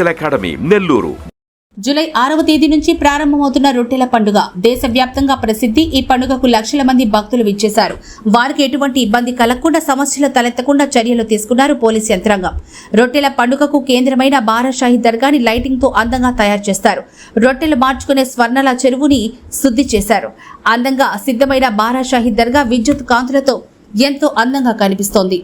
academy Nellore. July ఆరవ తేదీ నుంచి ప్రారంభమవుతున్న రొట్టెల పండుగ. దేశవ్యాప్తంగా ప్రసిద్ధి ఈ పండుగకు లక్షల మంది భక్తులు విచ్చేశారు. వారికి ఎటువంటి ఇబ్బంది కలగకుండా సమస్యలు తలెత్తకుండా చర్యలు తీసుకున్నారు పోలీస్ యంత్రాంగం. రొట్టెల పండుగకు కేంద్రమైన బారాషాహి దర్గాని లైటింగ్తో అందంగా తయారు చేస్తారు. రొట్టెలు మార్చుకునే స్వర్ణల చెరువుని శుద్ధి చేశారు. అందంగా సిద్ధమైన బారాషాహి దర్గా విద్యుత్ కాంతులతో ఎంతో అందంగా కనిపిస్తోంది.